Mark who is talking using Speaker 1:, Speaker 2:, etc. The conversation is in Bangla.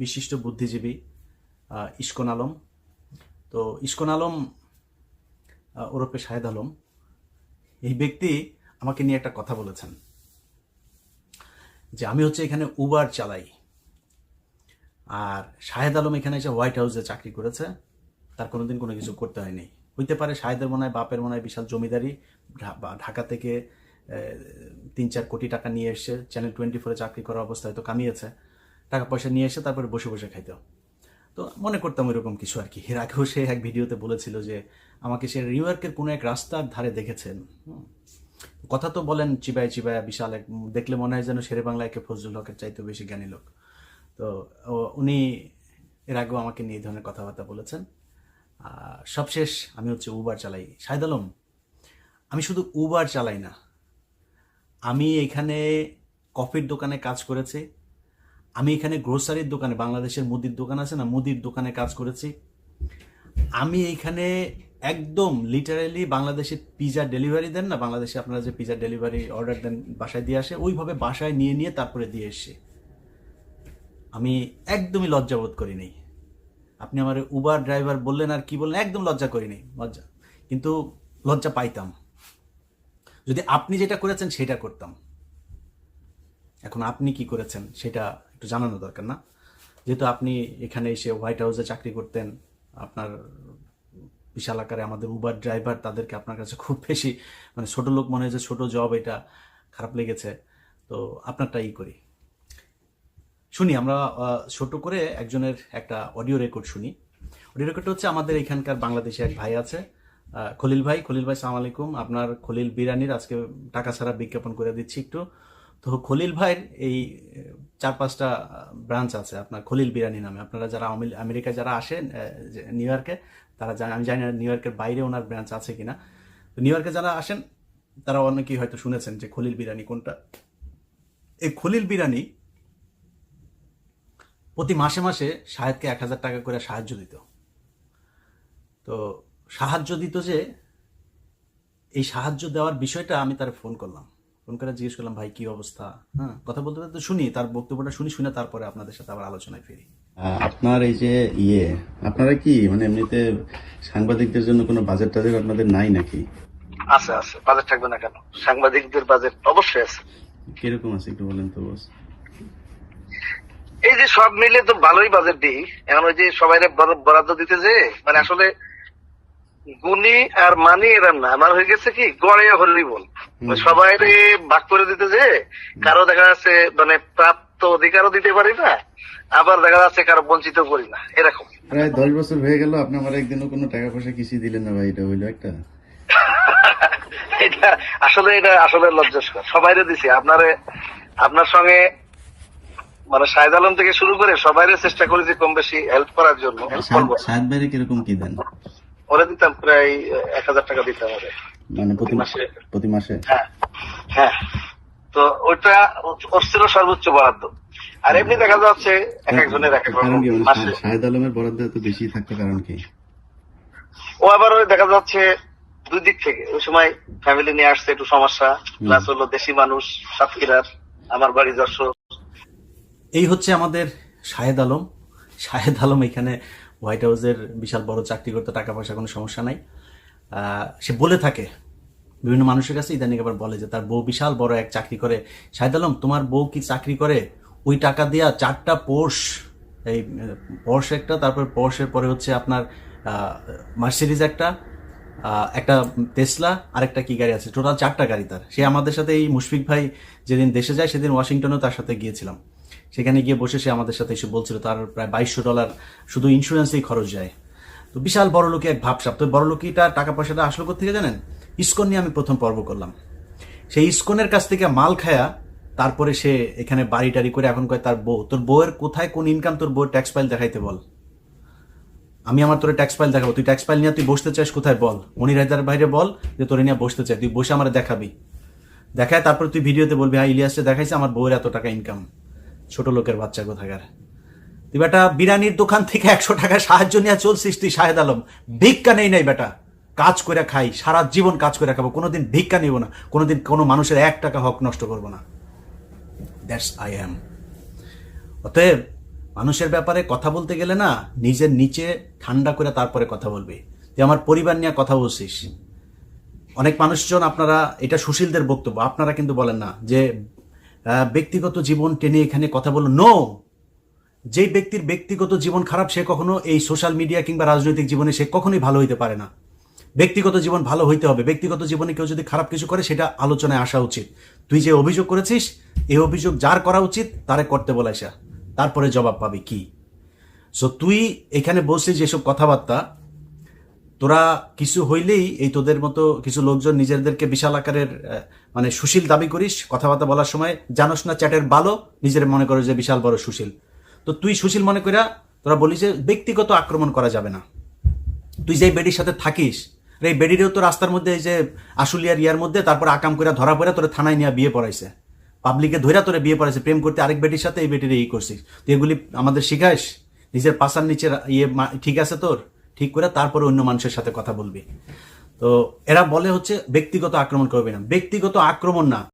Speaker 1: বিশিষ্ট বুদ্ধিজীবী ইস্কন আলম। তো ইস্কন আলম ওরফে শাহেদ আলম, এই ব্যক্তি আমাকে নিয়ে একটা কথা বলেছেন যে আমি হচ্ছে এখানে উবার চালাই। আর শাহেদ আলম এখানে এসে হোয়াইট হাউসে চাকরি করেছে, তার কোনোদিন কোনো কিছু করতে হয়নি। হইতে পারে শাহেদের মনে হয়, বাপের মনে হয় বিশাল জমিদারি ঢাকা থেকে তিন চার কোটি টাকা নিয়ে এসে চ্যানেল টোয়েন্টি ফোরে চাকরি করার অবস্থায় তো কামিয়েছে। টাকা পয়সা নিয়ে এসে তারপরে বসে বসে খাইতো তো মনে করতাম ওইরকম কিছু আর কি। এর আগেও সে এক ভিডিওতে বলেছিল যে, আমাকে সে নিউ ইয়র্কের কোনো এক রাস্তার ধারে দেখেছেন। কথা তো বলেন চিবায় চিবায় বিশাল এক, দেখলে মনে হয় যেন শেরে বাংলায় কে ফজলুল হকের চাইতে বেশি জ্ঞানী লোক। তো উনি এর আগেও আমাকে নিয়ে এই ধরনের কথাবার্তা বলেছেন। সবশেষ আমি হচ্ছে উবার চালাই। শাহেদ আলম, আমি শুধু উবার চালাই না। আমি এখানে কফির দোকানে কাজ করেছি। আমি এখানে গ্রোসারির দোকানে, বাংলাদেশের মুদির দোকান আছে না, মুদির দোকানে কাজ করেছি। আমি এইখানে একদম লিটারালি বাংলাদেশে পিজা ডেলিভারি দেন না, বাংলাদেশে আপনারা যে পিজা ডেলিভারি অর্ডার দেন, বাসায় দিয়ে আসে, ওইভাবে বাসায় নিয়ে নিয়ে তারপরে দিয়ে এসছি আমি একদমই লজ্জাবোধ করি নাই। আপনি আমার উবার ড্রাইভার বললেন আর কি বললেন, একদম লজ্জা করি নাই, লজ্জা। কিন্তু লজ্জা পাইতাম। যদি আপনি যেটা করেছেন, সেটা করতাম। এখন আপনি কি করেছেন, সেটা একটু জানানো দরকার না। যেহেতু আপনি এখানে এসে হোয়াইট হাউসে চাকরি করতেন, আপনার বিশাল আকারে আমাদের উবার ড্রাইভার তাদেরকে আপনার কাছে খুব বেশি মানে ছোট লোক মনে হয় যে ছোট জব এটা খারাপ লেগেছে। তো আপনারটা ই করি। শুনি, আমরা ছোট করে একজনের একটা অডিও রেকর্ড শুনি। অডিও রেকর্ড হচ্ছে আমাদের এখানকার বাংলাদেশে এক ভাই আছে খলিল ভাই। খলিল ভাই, সালাম আলাইকুম। আপনার খলিল বিরানির আজকে টাকা ছাড়া বিজ্ঞাপন করে দিচ্ছি একটু। তো খলিল ভাইয়ের এই চার পাঁচটা ব্রাঞ্চ আছে আপনার খলিল বিরানি নামে। আপনারা যারা আমেরি- আমেরিকায় যারা আসেন নিউ ইয়র্কে তারা আমি জানি না নিউ ইয়র্কের বাইরে ওনার ব্রাঞ্চ আছে কিনা। তো নিউ ইয়র্কে যারা আসেন, তারা অনেকেই হয়তো শুনেছেন যে খলিল বিরানি কোনটা। এই খলিল বিরানি প্রতি মাসে মাসে সাহেবকে এক হাজার টাকা করে সাহায্য দিত। তো সাহায্য দিত যে, এই সাহায্য দেওয়ার বিষয়টা আমি তার ফোন করলাম। ফোন করে জিজ্ঞেস করলাম ভাই কি অবস্থা? হ্যাঁ কথা বলতে বলতে শুনি তার বক্তব্যটা শুনি শুনে তারপরে আপনাদের সাথে আবার আলোচনায় ফিরি।
Speaker 2: আপনার এই যে ইয়ে আপনারা কি মানে এমনিতে সাংবাদিকদের জন্য কোনো বাজেট টাজেট আপনাদের নাই নাকি?
Speaker 3: আছে আছে। বাজেট থাকবে না কেন? সাংবাদিকদের বাজেট অবশ্যই আছে।
Speaker 2: কীরকম আছে একটু বলেন তো বস
Speaker 3: এই যে সব মিলে তো ভালোই বাজেট দিই। এখন ওই যে সবাই বরাদ্দ দিতে যে মানে আসলে গুণী আর মানি না। আমার হয়ে গেছে কি গড়ে হলি বল। সবাই ভাগ করে দিতে যে কারও দেখা যাচ্ছে মানে প্রাপ্ত অধিকারও দিতে পারি না আবার দেখা যাচ্ছে কারও বঞ্চিত করি না এরকম।
Speaker 2: প্রায় দশ বছর হয়ে গেল আপনি আমার একদিনও কোনো টাকা পয়সা কিছুই দিলেন না ভাই এটা হইল একটা।
Speaker 3: এটা আসলে এটা আসলে লজ্জাস্কর। সবাইরে দিছি আপনারে আপনার সঙ্গে মানে শাহেদ আলম থেকে শুরু করে সবাইরে চেষ্টা করেছি কম বেশি হেল্প করার জন্য।
Speaker 2: বাইরে কীরকম কি দেন?
Speaker 3: ওরা দিতাম প্রায় এক হাজার টাকা দিতাম ওরে
Speaker 2: মানে প্রতি
Speaker 3: মাসে।
Speaker 2: প্রতি মাসে?
Speaker 3: হ্যাঁ হ্যাঁ। তো ওইটা ওর ছিল সর্বোচ্চ বরাদ্দ। আর এমনি দেখা যাচ্ছে এক একজনের এক এক রকম
Speaker 2: শাহেদ আলমের বরাদ্দ এত বেশি থাকতো কারণ কি?
Speaker 3: ও আবার ওই দেখা যাচ্ছে দুই দিক থেকে। ওই সময় ফ্যামিলি নিয়ে আসছে একটু সমস্যা প্লাস হলো দেশি মানুষ সাতক্ষীরার আমার বাড়ি যশোর
Speaker 1: এই হচ্ছে আমাদের শাহেদ আলম। শাহেদ আলম এখানে হোয়াইট হাউসের বিশাল বড় চাকরি করতে টাকা পয়সা কোনো সমস্যা নাই। সে বলে থাকে, বিভিন্ন মানুষের কাছে ইদানিং আবার বলে যে, তার বউ বিশাল বড় এক চাকরি করে। শাহেদ আলম, তোমার বউ কি চাকরি করে? ওই টাকা দিয়া চারটা পোর্শ এই পোর্শ একটা, তারপর পোর্শের পরে হচ্ছে আপনার মার্সিডিজ একটা একটা টেসলা আরেকটা কি গাড়ি আছে? টোটাল চারটা গাড়ি তার। সে আমাদের সাথে এই মুশফিক ভাই যেদিন দেশে যায়, সেদিন ওয়াশিংটনেও তার সাথে গিয়েছিলাম। সেখানে গিয়ে বসে সে আমাদের সাথে এসে বলছিল, তার প্রায় বাইশশো ডলার শুধু ইন্স্যুরেন্সেই খরচ যায়। তো বিশাল বড় লোকে এক ভাবসাপ তো বড় লোকিটা টাকা পয়সাটা আসলো থেকে জানেন? ইস্কন নিয়ে আমি প্রথম পর্ব করলাম। সেই ইস্কনের কাছ থেকে মাল খায়া তারপরে সে এখানে বাড়ি টাড়ি করে এখন কয়, তার বউ, তোর বউয়ের কোথায় কোন ইনকাম তোর বউয়ের ট্যাক্স ফাইল দেখাইতে বল? আমি আমার তোর ট্যাক্স ফাইল দেখাবো। তুই ট্যাক্স ফাইল নিয়ে তুই বসতে চাস কোথায় বল? মনির হায়দার বাইরে বল যে তোরে নিয়ে বসতে চাই। তুই বসে আমার দেখাবি। দেখায় তারপর তুই ভিডিওতে বলবি হ্যাঁ ইলিয়াসে দেখাইছে, আমার বউয়ের এত টাকা ইনকাম ছোট লোকের বাচ্চা কোথাকার? তুই বেটা বিরানির দোকান থেকে একশো টাকা সাহায্য নিয়ে চলছিস তুই, শাহেদ আলম। ভিক্ষা নেই নাই বেটা। কাজ করে খাই, সারা জীবন কাজ করে খাব, কোনোদিন ভিক্ষা নিব না, কোনোদিন কোনো মানুষের এক টাকা হক নষ্ট করব না। দ্যাটস আই অ্যাম অতএব মানুষের ব্যাপারে কথা বলতে গেলে না, নিজের নিচে ঠান্ডা করে তারপরে কথা বলবি। তুই আমার পরিবার নিয়ে কথা বলছিস। অনেক মানুষজন আপনারা, এটা সুশীলদের বক্তব্য, আপনারা কিন্তু বলেন না যে ব্যক্তিগত জীবন টেনে এখানে কথা বলো নো যেই ব্যক্তির ব্যক্তিগত জীবন খারাপ, সে কখনো এই সোশ্যাল মিডিয়া কিংবা রাজনৈতিক জীবনে সে কখনোই ভালো হইতে পারে না। ব্যক্তিগত জীবন ভালো হইতে হবে। ব্যক্তিগত জীবনে কেউ যদি খারাপ কিছু করে, সেটা আলোচনায় আসা উচিত। তুই যে অভিযোগ করেছিস এই অভিযোগ যার করা উচিত, তারে করতে বলাইসা। তারপরে জবাব পাবি কি? সো তুই এখানে বলছিস যেসব কথাবার্তা তোরা কিছু হইলেই এই তোদের মতো কিছু লোকজন নিজেদেরকে বিশাল আকারের মানে সুশীল দাবি করিস, কথাবার্তা বলার সময় জানোস না চ্যাটের ভালো নিজের মনে করো যে বিশাল বড় সুশীল। তো তুই সুশীল মনে করিয়া তোরা বলিস যে ব্যক্তিগত আক্রমণ করা যাবে না। তুই যে বেডির সাথে থাকিস এই বেডিরেও তো রাস্তার মধ্যে এই যে আশুলিয়ার ইয়ার মধ্যে তারপর আকাম করে ধরা পড়ে তোরা থানায় নিয়ে বিয়ে পড়াইছে। পাবলিকে ধইরা তোরে বিয়ে পড়াইছে, প্রেম করতে আরেক বেটির সাথে এই বেটির এই করছিস। তুই এগুলি আমাদের শিখাইস? নিজের পাশার নিচে ইয়ে ঠিক আছে তোর? ঠিক করে তারপরে অন্য মানুষের সাথে কথা বলবে। তো এরা বলে হচ্ছে ব্যক্তিগত আক্রমণ করবে না। ব্যক্তিগত আক্রমণ না।